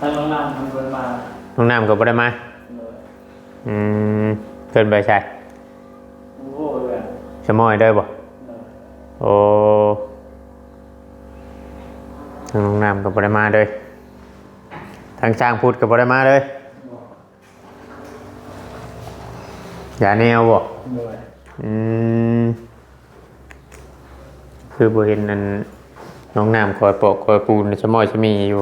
ทางน้องนำทางคนมาน้องน้ำก็บ่ได้มา เลยอืมเกินไปใช่โอ้โหเลยชะมอยได้บ่ เลยโอ้ทางน้องน้ำก็บ่ได้มาเลยทางช่างพูดก็บ่ได้มาเลยอย่าแนวบ่เลยอืมคือบ่เห็นนั่นน้องน้ำคอยปอกคอยปูนชะมอยชะมีอยู่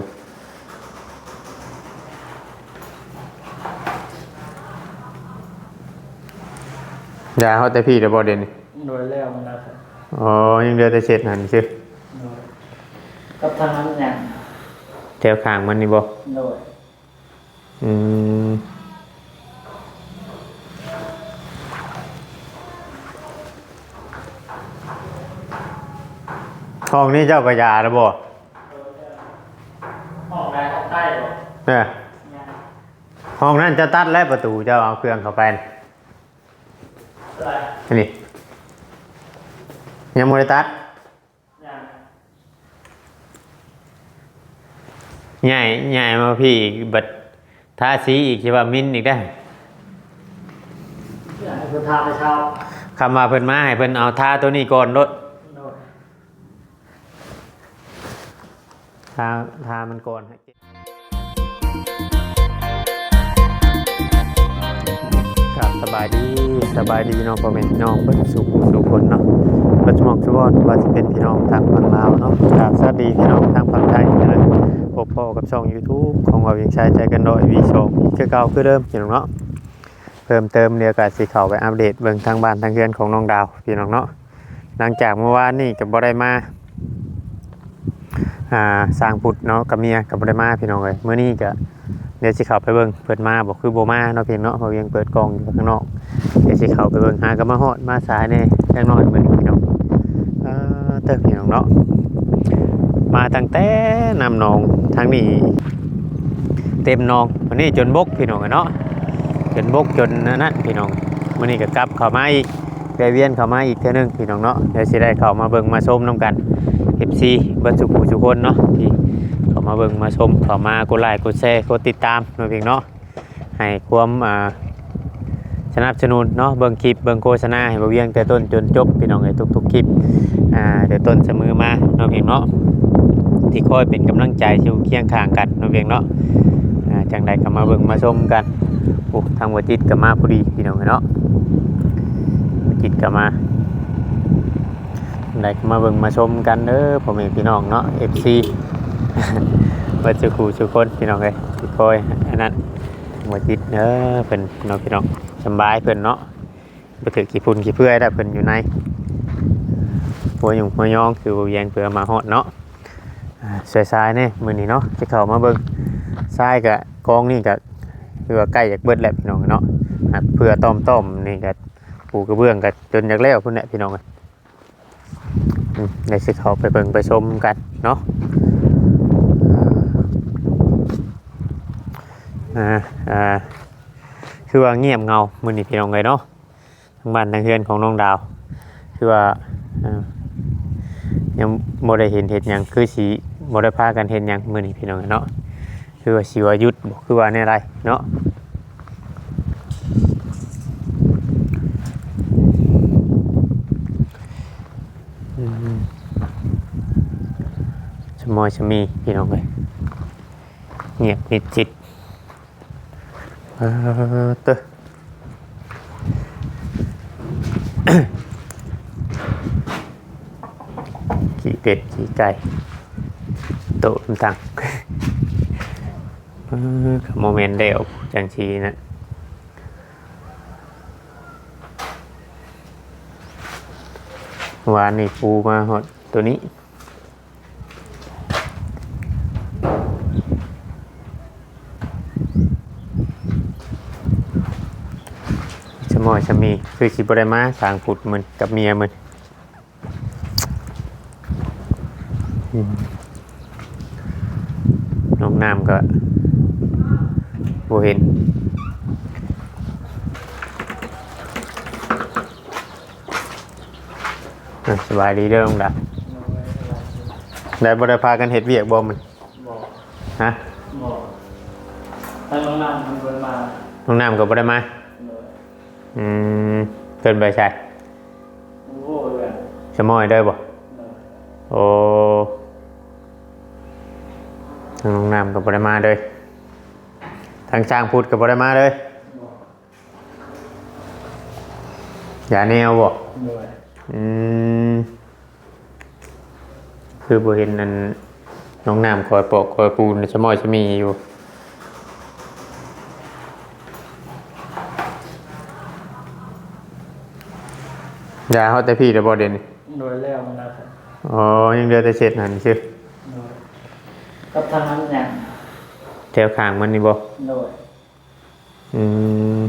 ยาเขาแต่พี่เดี๋ยวบอเดนนี่โดยแล้วมันนะครับอ๋อยังเดือแต่เช็ดหันชื่อโดยกับทางนั้นอย่างแถวข้างมันนี่บอโดยอืมห้องนี้เจ้ากระยาแล้วบ่ออกได้ออกใต้หรอเนี่ยยังห้องนั้นจะตัดและประตูเจ้าเอาเครื่องเข้าไปนี่อะไร นี่ยังไม่ได้ตัดยังใหญ่ใหญ่มาพี่อีกบัดทาสีอีกใช่ป่ะมินอีกได้อยากให้คุณทาไปเช้าคำมาเพิ่นมาให้เพิ่นเอาทาตัวนี้ก่อนรถโดยทาทามันก่อนให้ ครับสบายดีสบายดีเน้องพ่อแม่พี่น้องเพิ่นสุขสุขคนเนาะปัจจุบันทุกวันว่าสิเป็นพี่น้องทางฝั่งลาวเนาะครับสวัสดีพี่น้องทางฝั่งไทยนะพบพ่อกับช่อง YouTube ของเราเวียงชายใจกันโดยวีโชคคือเก่าคือเดิมพี่น้องเนาะเพิ่มเติมเรียกการสีเขาไปอัปเดตเบิ่งทางบ้านทางเรือนของน้องดาวพี่น้องเนาะหลังจากเมื่อวานนี่กับบ่ได้มาอ่าสร้างพุทธเนาะกับเมียกับบ่ได้มาพี่น้องเลยเมื่อนี้ก็ เดี๋ยวสิเข้าไปเบิ่งเปิดมาบอกคือโบมาเนาะเพี่น้องเพราะยังเปิดกล้องอยู่ข้างนอกเดี๋ยวสิเข้าไปเบิ่งหาก็มาฮอดมาสายแน่จังน้อยมื้อนี้พี่น้องเออเติมพี่น้องเนาะมาตั้งแต่นำนองทางนี้เต็มนองวันนี้จนบกพี่น้องเนาะจนบกจนนั่นพี่น้องมื่อนี้ก็กลับเข้ามาอีกแวะเวียนเข้ามาอีกเท่านึงพี่น้องเนาะเดี๋ยวสิได้เข้ามาเบิ่งมาชมน้ำกัน FC เบิ่งสุขุสุคนเนาะที่ มาเบิ่งมาชมเข้ามากดไลค์กดแชร์กดติดตามเนาะพี่น้องเนาะให้ความอ่าสนับสนุนเนาะเบิ่งคลิปเบิ่งโฆษณาให้บ่เวียงแต่ต้นจนจบพี่น้องไอ้ทุกๆคลิปอ่าเดี๋ยวต้นเสมอมาเนาะพี่น้องเนาะที่คอยเป็นกำลังใจอยู่เคียงข้างกันเนาะพี่น้องเนาะอ่าจังใดก็มาเบิ่งมาชมกันโอ้ทางวัจิตก็มาพอดีพี่น้องเนาะวัจิตก็มาได้ก็มาเบิ่งมาชมกันเด้อพ่อแม่พี่น้องเนาะ FC วัดสุขูสุคนพี่น้องเอ้ยพี่คอยอันนั้นวัจิตเด้อเพิ่นพี่น้องพี่น้องสบายเพิ่นเนาะบ่ถือกี่พุ่นกี่เพื่อได้เพิ่นอยู่ในหัวหยุ่งหัวยองคือบ่เวียงเพื่อมาฮอดเนาะอ่าสวยสายนี่มือนี้เนาะจะเข้ามาเบิ่งทรายกะกองนี่กะคือว่าใกล้อยากเบิดแล้วพี่น้องเนาะเพื่อต้มต้มนี่ก็ปูกระเบื้องก็จนอยากแล้วพุ่นแหละพี่น้องอะอืมในสิเขาไปเบิ่งไปชมกันเนาะ อ่าอ่าคือว่าเงียบเงามือนี้พี่น้องเลยเนาะทางบ้านทางเฮือนของน้องดาว คือว่ายังบ่ได้เห็นเห็ดหยังคือสีบ่ได้พากันเห็นหยังมือนี้พี่น้องเนาะคือว่าชีวายุทธคือว่าในอะไรเนาะอืมชมอยชมีพี่น้องเลยเงียบมิดจิต เออเตอขี่เป็ดขี่ไก่โตะต่างโมเมนต์เดียวจังชีนะวานนี่ปูมาหดตัวนี้ ชะม อยชะมี คือสิบได้มาสร้างผุดมันกับเมียมันอืมน้องน้ำก็บ่เห็นอะสบายดีเด้อน้องดาได้บ่ได้พากันเฮ็ดเวียกบ่มันบอกฮะบอกทางน้องนำมันเพิ่นมาน้องน้ำก็บ่ได้มาเลย อืมเกินไปใช่โอ้โหเลยสมอยเด้บ่โอ้ทางน้องน้ำก็บ่ได้มาเลยทางช่างพูดก็บ่ได้มาเลยอย่าแนวบ่อืมคือบ่เห็นนั่นน้องน้ำคอยปอกคอยปูนชะมอยชะมีอยู่ ยาเขาแต่พี่เดี๋ยวบอเด่นโดยแล้วมันนะครับอ๋อยังเดือแต่เสร็จนั่นชื่อโดยกับทางนั้นอย่างแถวข้างมันนี่บ่โดยอืม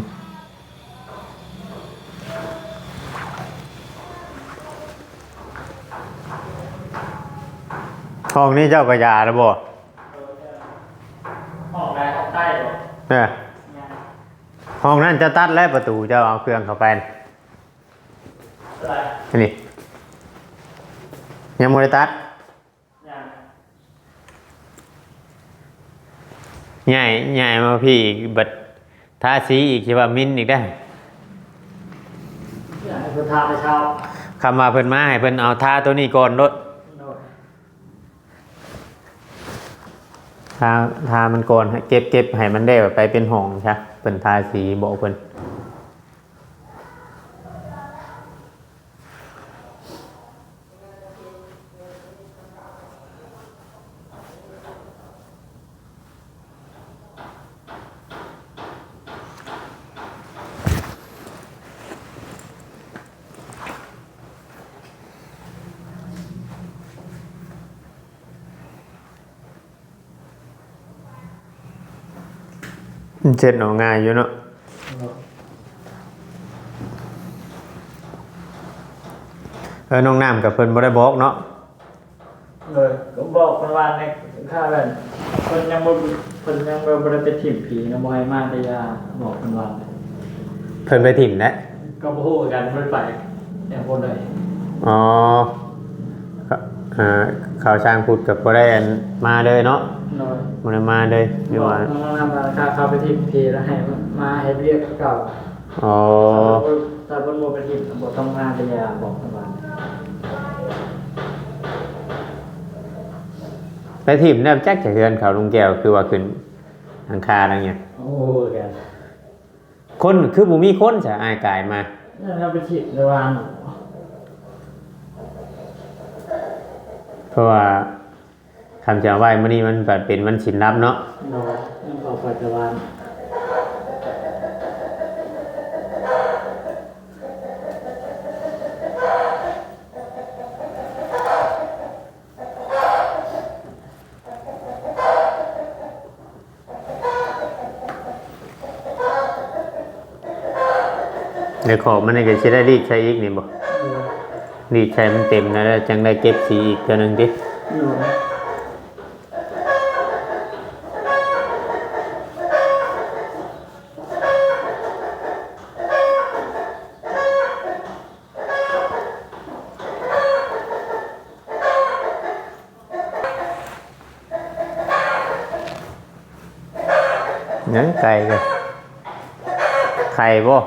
ห้องนี้เจ้าก็ยาแล้วบ่ออกได้ออกใต้หรอเนี่ยห้องนั้นจะตัดแล้วประตูเจ้าเอาเครื่องเข้าไปน่ะอะไร นี่ยังไม่ได้ตัดอย่างใหญ่ใหญ่มาพี่อีกบัดทาสีอีกคิดว่ามินอีกได้อย่างให้เพิ่นทาไปเช้าคำว่าเพิ่นมาให้เพิ่นเอาทาตัวนี้ก่อนรถโดยทาทามันก่อนให้เก็บเก็บให้มันได้แบบไปเป็นห้องใช่เพิ่นทาสีบอกเพิ่น เช็ดหนองง่ายอยู่เนาะโดยเออน้องน้ำกับเพิ่นบ่ได้บอกเนาะเลยก็บอกคนว่าในข้าแบบคนยังบ่คนยังบ่บ่ได้ไปถิ่มผีนะบ่ให้มาได้ยาบอกคนว่าเพิ่นไปถิ่มแล้วก็บ่ฮู้กันมันไปอย่างคนใดอ๋อก็อ่าข่าวช่างพูดกับบ่ได้อันมาเลยเนาะ โดยบ่ได้มาเลยหรือบอกว่าน้องนำราคาเข้าไปถิ่มผีแล้วให้มาให้เรียกเก่าอ๋อถ้าเพิ่นบ่ไปถิ่มบ่ต้องมาได้ยาบอกคนว่าไปถิ่มเนี่ยจักจะเฮือนเขาลุงแก้วคือว่าขึ้นหลังคาอะไรเงี้ยโอ้กันคนคือบ่มีคนจะอายกายมานั่นเราไปถิ่มระหว่างเพราะว่า คำจะไหว้มื้อนี้มันก็เป็นวันศีลรับเนาะโดยนั่นขอปัจจุบันเดี๋ยวของมันนี่ก็สิได้รีดใช้อีกนี่บ่รีดใช้มันเต็มแล้วแล้วจังได้เก็บสีอีกเทื่อนึงติ อยู่นะ เนื้อ ไก่ก็ไข่บ่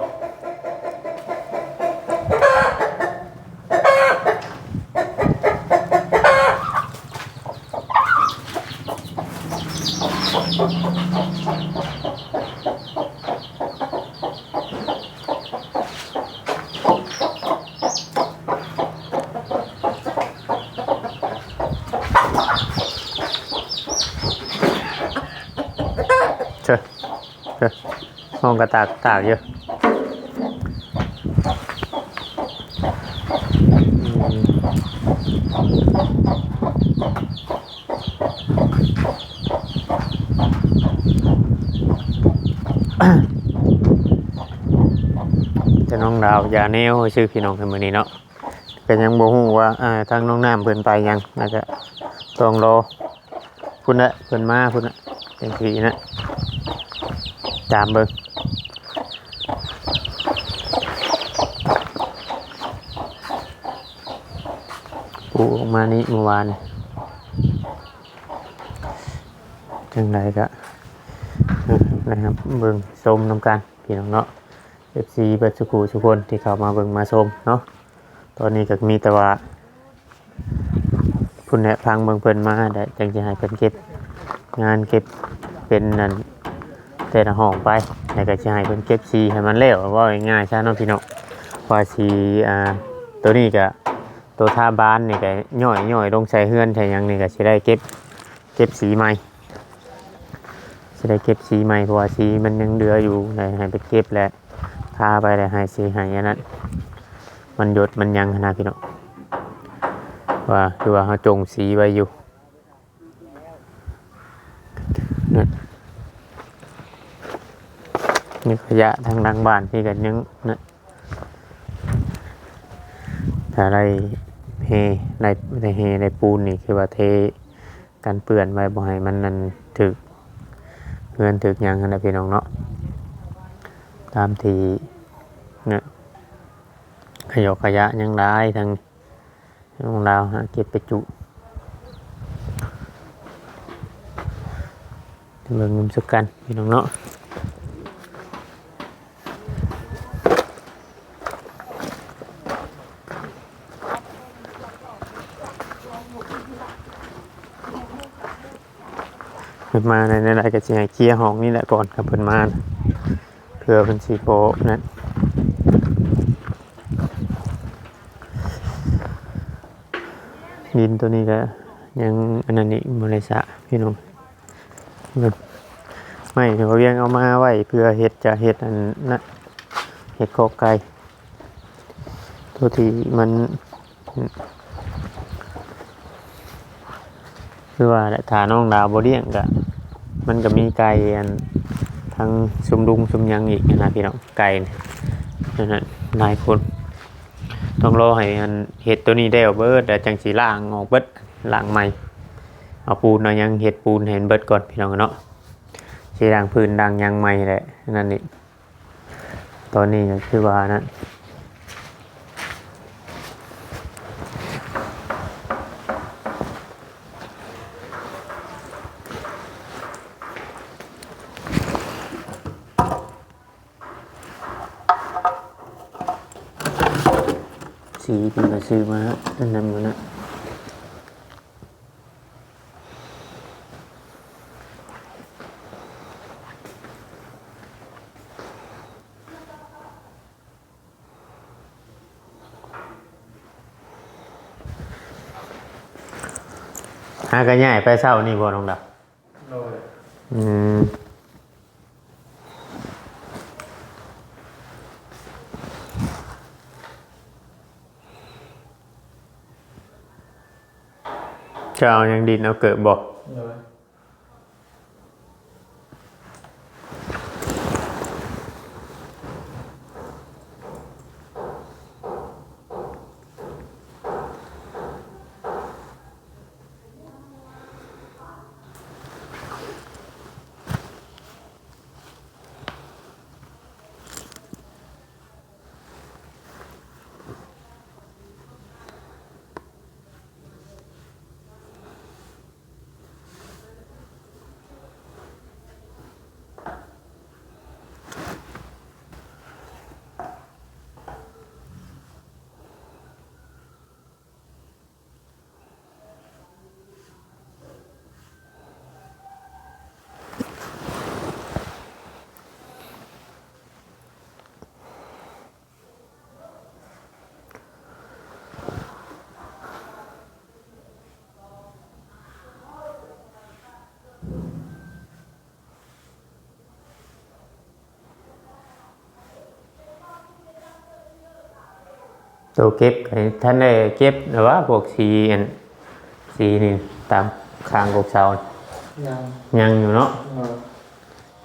ชิญเชิญห้อง กระตากตากเยอะจะน้องดาวอย่าแนวชื่อพี่น้องในมือนี้เนาะก็ยังบ่ฮู้ว่าอ่าทางน้องน้ำเพิ่นไปยังน่าจะต้องรอพุ่นละเพิ่นมาพุ่นละเป็นทีนะตามเบิ่งูออกมานี่เมื่อวานจังไรก็อะนะครับเบิ่งชมน้ำกันพี่น้องเนาะ FC เบิดสุขูทุกคนที่เข้ามาเบิ่งมาชมเนาะตอนนี้ก็มีแต่ว่าพุ่นแหละพังเบิ่งเพิ่นมาได้จังสิให้เพิ่นเก็บงานเก็บเป็นนั่นแต่ละห้องไปแล้วก็สิให้เพิ่นเก็บสีให้มันแล้วว่าง่ายๆซะเนาะพี่น้องว่าสีอ่าตัวนี้ก็ ตัวท่าบ้านนี่ก็ย่อยย่อยลงใส่เฮือนใส่ยังนี่ก็สิได้เก็บเก็บสีใหม่จะได้เก็บสีใหม่เพราะว่าสีมันยังเหลืออยู่เลยให้ไปเก็บแล้วทาไปเลยให้สีให้อันนั้นมันหยดมันยังขนาดพี่น้องว่าคือว่าเขาจงสีไว้อยู่นั่นนี่ขยะทางดังบ้านพี่กันยังนะถ้าได้ เฮได้ได้เฮได้ปูนนี่คือว่าเทกันเปื่อนไว้บ่ให้มันนั่นถึกเงินถึกยังกันนะพี่น้องเนาะตามที่เนี่ยขยกขยะยังได้ทางของเราวหาเก็บไปจุเบิ่งมุมสุกกันพี่น้องเนาะ นมาในในใดก็สิให้เคลียร์ห้องนี่แหละก่อนครับเพิ่นมานะเพื่อเพิ่นสิโปะนั่นดินตัวนี้ก็ยังอันนั้นอีกบริษัทพี่น้องไม่เขาเรียงเอามาไว้เพื่อเห็ดจะเห็ดอันนะเห็ดโคกไก่ตัวที่มันคือว่าแหละฐานน้องดาวบเดียงกะ มันก็มีไก่อันทั้งซุมดุงซุมยังอีกนะพี่น้องไก่นี่นั่นนะนายคนต้องรอให้อันเห็ดตัวนี้ได้เอาเบิดแล้วจังสีล่างออกเบิดล่างใหม่เอาปูนเอายังเห็ดปูนเห็นเบิดก่อนพี่น้องเนาะสีด่างพื้นด่างยังใหม่แหละนั่นนี่ตอนนี้ก็คือว่านั่นสีเป็นมาซื้อมาอันนั้นมันนะ หากันใหญ่ไปเศร้านี่บ่น้องดับโดยอืมจะเอายังดินเอาเกิดบอก ตัวเก็บก็ท่านได้เก็บหรือว่าพวกสีอันสีนี่ตามคางกกเสายังยังอยู่เนาะโดย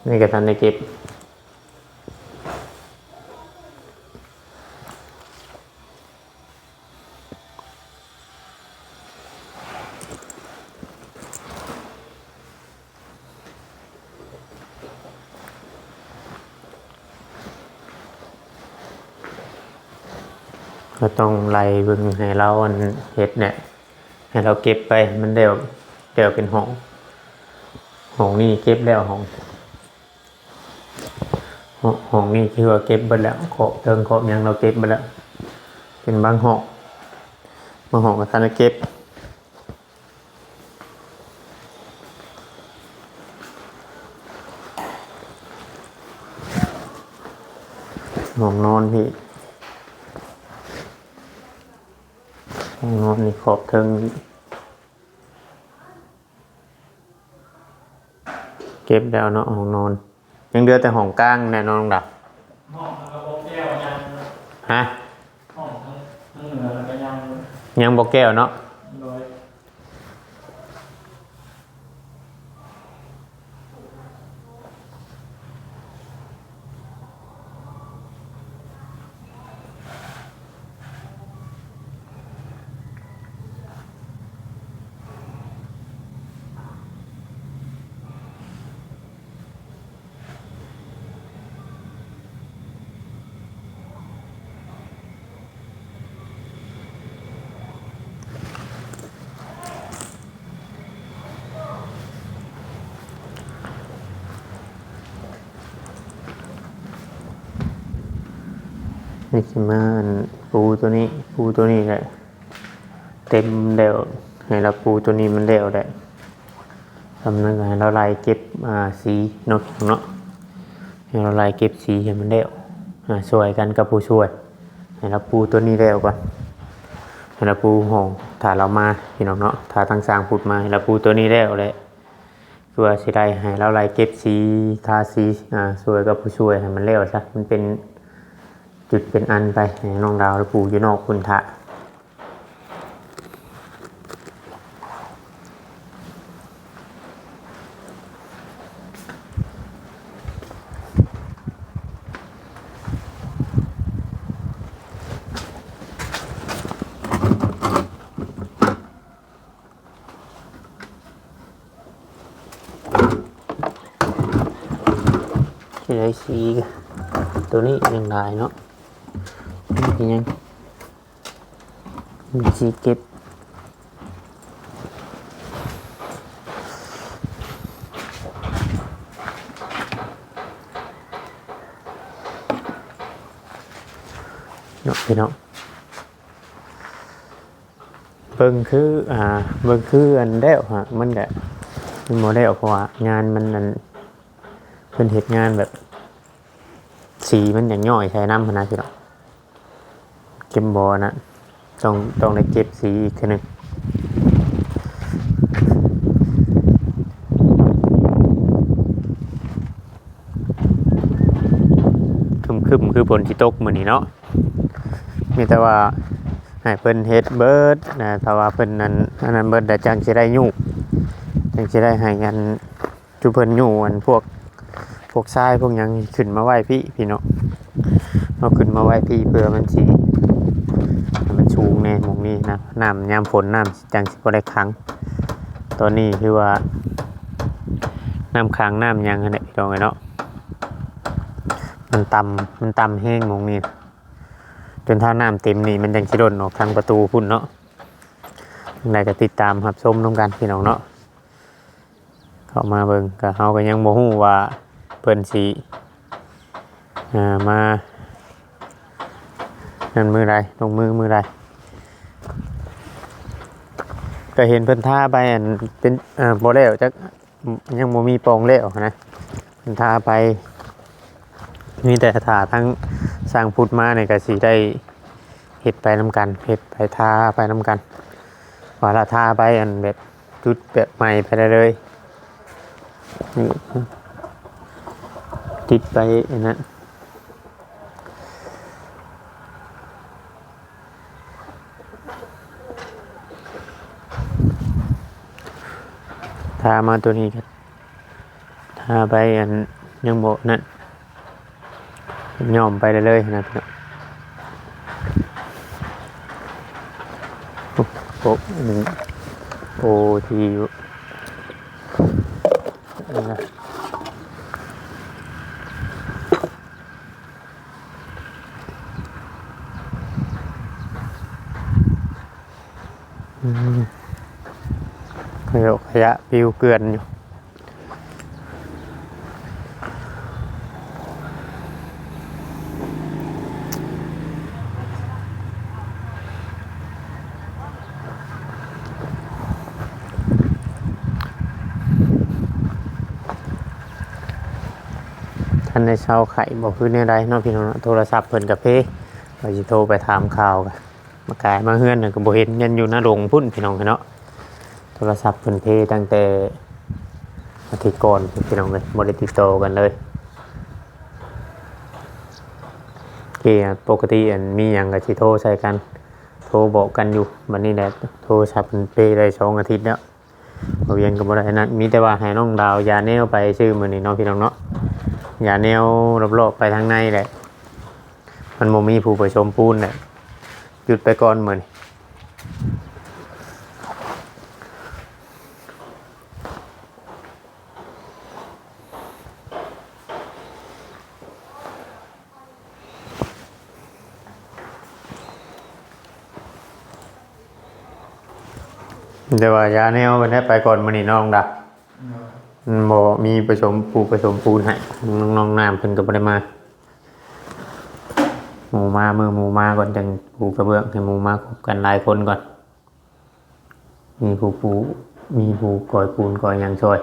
นี่ก็ท่านได้เก็บ ล่เบิ่งให้เราอันเฮ็ดเนี่ยให้เราเก็บไปมันเดี๋ยวเดี๋ยวเป็นห้องห้องนี่เก็บแล้วห้องห้องนี่คือว่าเก็บเบิดแล้วขอบเทิงขอบยังเราเก็บเบิดแล้ว เป็นบางห้องบางห้องก็ทันได้เก็บห้องนอนพี่ห้อ งนอนนี่ขอบเทิงนี่เก็บแล้วเนาะห้องนอน ยังเหลือแต่ห้องกลางแน่นอนดับห้องแล้วก็โบแก้วยังฮะห้องทั้งทั้งเหนือแล้วก็ยังยังบ่แก้วเนาะ โดย นี่สิมาปูตัวนี้ปูตัวนี้แหละเต็มแล้วให้เราปูตัวนี้มันแล้วได้ทำนั่นให้เราไล่เก็บอ่าสีนาะเนาะให้เราไล่เก็บสีให้มันแล้วอ่าช่วยกันกับผู้ช่วยให้เราปูตัวนี้แล้วก่อนให้เราปูห้องถ้าเรามาพี่น้องเนาะถ้าทางสร้างพูดมาให้เราปูตัวนี้แล้วเลยเพื่อสิได้ให้เราไล่เก็บสีทาสีอ่าช่วยกับผู้ช่วยให้มันแล้วซะมันเป็น จุดเป็นอันไปให้น้องดาวและปูอยู่นอกคุณทะที่ได้สีตัวนี้ยังได้เนาะ นี่ยังมีสีเก็บเนาะพี่เน้องเบิ่งคืออ่าเบิ่งคืออันเดวฮะมันแหละมันโมเดลเพราะว่างานมันนั่นเพิ่นเฮ็ดงานแบบ สีมันอย่างย่อยใช้น้ำพนนะพี่น้องเก็บบอนะต้องต้องได้เก็บสีอีกทีหนึงคึมคึมคือฝนที่ตกมือนี้เนาะ มีแต่ว่าให้เพิ่นเฮ็ดเบิร์ดนะถ้าว่าเพิ่นนั้นอันนั้นเบิร์ดแต่จังสิได้ยุ่งจังสิได้ให้กันจุเพิ่นยู่อันพวกพวกทรายพวกยังขึ้นมาไหวพี่พี่เนาะเอาขึ้นมาไหวพี่เพื่อมันสี น่มองนี้นะน้ำยามฝนน้ำจังสิบได้ขังตอนนี้คือว่าน้ำค้างน้ำยังอันนี้พี่น้องเนาะมันต่ำมันต่ำแห้งมองนี้จนถ้าน้ำเต็มนี่มันจังสิโดนออกทางประตูพุ่นเนาะยังไงก็ติดตามรับชมน้ำกันพี่น้องเนาะเข้ามาเบิ่งก็เฮาก็ยังบ่ฮู้ว่าเพิ่นสีอ่ามานั่นมือใดลงมือมือใด ก็เห็นเพิ่นท่าไปอันเป็นเอ่อบ่แล้วจักยังบ่มีปองแล้วนะเพิ่นท่าไปมีแต่ถาทั้งสร้างพุทธมาเนี่ยก็สิได้เฮ็ดไปนํกันเฮ็ดไปท่าไปนํกันว่าละท่าไปอันแบบจุดแบบใหม่ไปได้เลยติดไปอันนั้นามาตัวนี้ครับทาไปอันยังโบนั่นย่อมไปเลยๆนะพี่น้องโอ้โหนึ่งโอทีอยู่ ปิวเกือนอยู่ท่านในเช้าไข่บอกพื้นในไรน้องพี่น้องโทรศัพท์เพิ่นกับเพ่เราจะโทรไปถามข่าวกันมากายมาเฮือนก็บโบเห็นยันอยู่หน้าโรงพุ่นพี่น้องเนาะ โทรศัพท์เพิ่นเพตั้งแต่อาทิตย์ก่อนพี่น้องเลยบ่ได้ติดต่อกันเลยโอเคอะปกติอันมีหยังก็สิโทรใส่กัน โทรบอกกันอยู่บัดนี้แหละโทรศัพท์เพิ่นเพได้สองอาทิตย์แล้วบ่เวียนก็บ่ได้นั้นมีแต่ว่าให้น้องดาวยาแนวไปชื่อมื้อนี้เนาะพี่น้องเนาะอย่าแนวรอบๆไปทางในแหละ มันโมมีผู้ประชมปูนแหละหยุดไปก่อนเหมือน เดี๋ยวว่าอย่าแนวไปได้ไปก่อนมันนี่น้องดักมันบมีผสมปูผสมปูนให้น้องๆน้ำเพิ่นก็บ่ได้มาหมูมาเมื่อหมูมาก่อนจังปูกระเบื้องให้หมูมาคบกันหลายคนก่อน มีผู้ปูมีผู้ก่อยปูนก่อยหยังช่วย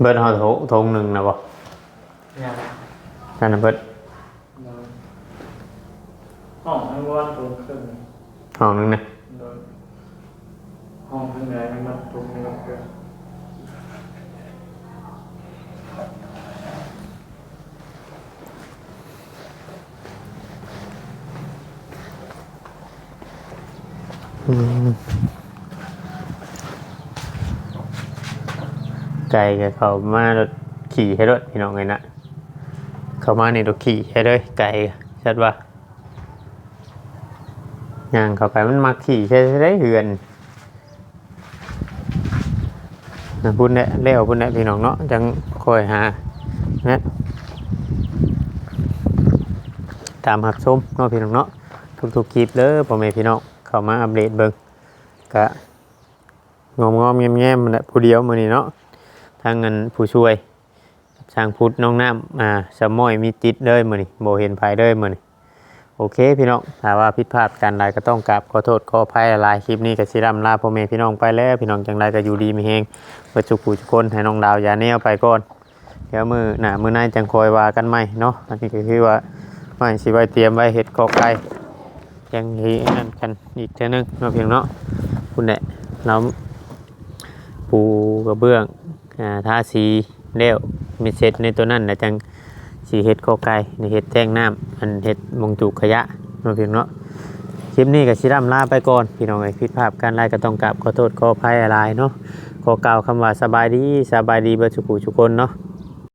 เบิดเฮาโถทงหนึ่งนะบ่ยังนั่นน่ะเบิดห้องข้างบนตรงครึ่งห้องหนึงนะโดยห้องข้างในมันตรงนี้ก็คืออืม ไก่กับเขามารถขี่ให้รถพี่น้องเลยนะเขามานี่รถขี่ให้เลยไก่ชัดว่าย่างเข้าไปมันมักขี่ใช่ได้เหือนนะพุ่นเนี่ยเลี้ยวพุ่นเนี่ยพี่น้องเนาะจังคอยหานะตามหับชมเนาะพี่น้องเนาะทุกๆคลิปเลยพ่อแม่พี่น้องเข้ามาอัปเดตเบิ่งกะงอมงอมแง้มแง้มมันแหละผู้เดียวมือนี้เนาะ ทางเงินผู้ช่วยช่างพุทธน้องน้ำอ่าสมอยมีติดเลยมือนี้โบเห็นภายเลยมือนี้โอเคพี่น้องถ้าว่าผิดพลาดการใดก็ต้องกราบขอโทษขออภัยหลายคลิปนี้ก็สิรำลาพ่อแม่พี่น้องไปแล้ว พี่น้องจังไรก็อยู่ดีมีเฮงเพื่อจุกผู้ทุกคนให้น้องดาวอย่าแนวไปก่อนเดี๋ยวมือหน้ามือในจังคอยว่ากันใหม่เนาะอันนี้ก็คือว่าไม่สิไว้เตรียมไว้เห็ดกอไก่ยังฮีนั่นกันอีกเท่านึงเนาะเพียงเนาะคุณแหละเราปูกระเบื้อง ทาสีเลี้ยวมีเสร็จในตัวนั้นนะจังสีเห็ดกอไก่ในเห็ดแจ้งน้ำอันเห็ดมงจุกขยะเนาเพียงเนาะคลิปนี้กับชิรัมลาไปก่อนพี่น้องไอ้ผิดภาพการไล่ก็ต้องกราบขอโทษขออภัยอะไรเนาะขอกล่าวคำว่าสบายดีสบายดีเบอร์สุขุทุกคนเนาะ